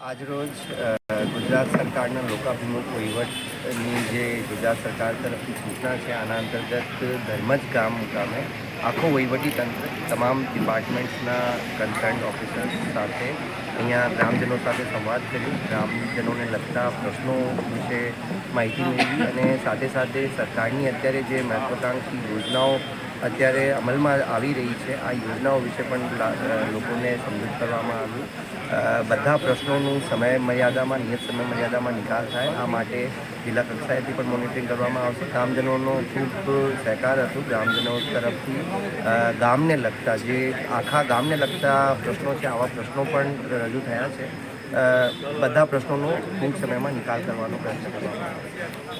આજરોજ ગુજરાત સરકારના લોકાભિમુખ વહીવટની જે ગુજરાત સરકાર તરફથી સૂચના છે, આના અંતર્ગત ધર્મજ ગામ મુકામે આખો વહીવટી તંત્ર, તમામ ડિપાર્ટમેન્ટ્સના કન્સર્ન ઓફિસર્સ સાથે અહીંયા ગ્રામજનો સાથે સંવાદ કરી, ગ્રામજનોને લગતા પ્રશ્નો વિશે માહિતી મેળવી અને સાથે સાથે સરકારની અત્યારે જે મહત્વાકાંક્ષી યોજનાઓ અત્યારે અમલમાં આવી રહી છે. આ યોજનાઓ વિશે પણ લોકોને સમજૂત કરવામાં આવ્યું બધા પ્રશ્નોનું સમય મર્યાદામાં નિયત સમય મર્યાદામાં નિકાલ થાય. આ માટે જિલ્લા કક્ષાએથી પણ મોનિટરિંગ કરવામાં આવશે. ગ્રામજનોનો ખૂબ સહકાર હતો. ગ્રામજનો તરફથી ગામને લગતા, જે આખા ગામને લગતા પ્રશ્નો છે, આવા પ્રશ્નો પણ રજૂ થયા છે. બધા પ્રશ્નોનો ટૂંક સમયમાં નિકાલ કરવાનો પ્રયત્ન કરવામાં આવશે.